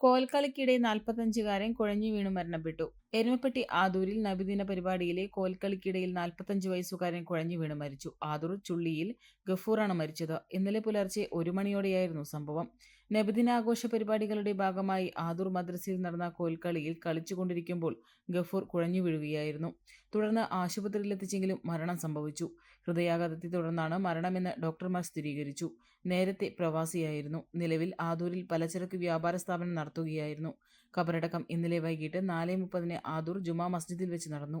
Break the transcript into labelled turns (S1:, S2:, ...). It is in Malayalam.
S1: കോൽക്കളിക്കിടെ നാൽപ്പത്തഞ്ചുകാരൻ കുഴഞ്ഞു വീണു മരണപ്പെട്ടു എരുമപ്പെട്ടി ആദൂരിൽ നബിദിന പരിപാടിയിലെ കോൽക്കളിക്കിടയിൽ നാൽപ്പത്തഞ്ച് വയസ്സുകാരൻ കുഴഞ്ഞു വീണ് മരിച്ചു. ആദൂർ ചുള്ളിയിൽ ഗഫൂറാണ് മരിച്ചത്. ഇന്നലെ പുലർച്ചെ ഒരു മണിയോടെയായിരുന്നു സംഭവം. നബിദിനാഘോഷ പരിപാടികളുടെ ഭാഗമായി ആദൂർ മദ്രസയിൽ നടന്ന കോൽക്കളിയിൽ കളിച്ചുകൊണ്ടിരിക്കുമ്പോൾ ഗഫൂർ കുഴഞ്ഞു വീഴുകയായിരുന്നു. തുടർന്ന് ആശുപത്രിയിലെത്തിച്ചെങ്കിലും മരണം സംഭവിച്ചു. ഹൃദയാഘാതത്തെ തുടർന്നാണ് മരണമെന്ന് ഡോക്ടർമാർ സ്ഥിരീകരിച്ചു. നേരത്തെ പ്രവാസിയായിരുന്നു. നിലവിൽ ആദൂരിൽ പലചരക്ക് വ്യാപാര സ്ഥാപനം നടത്തുകയായിരുന്നു. ഖബറടക്കം ഇന്നലെ വൈകിട്ട് നാല് മുപ്പതിന് ആദൂർ ജുമാ മസ്ജിദിൽ വെച്ച് നടന്നു.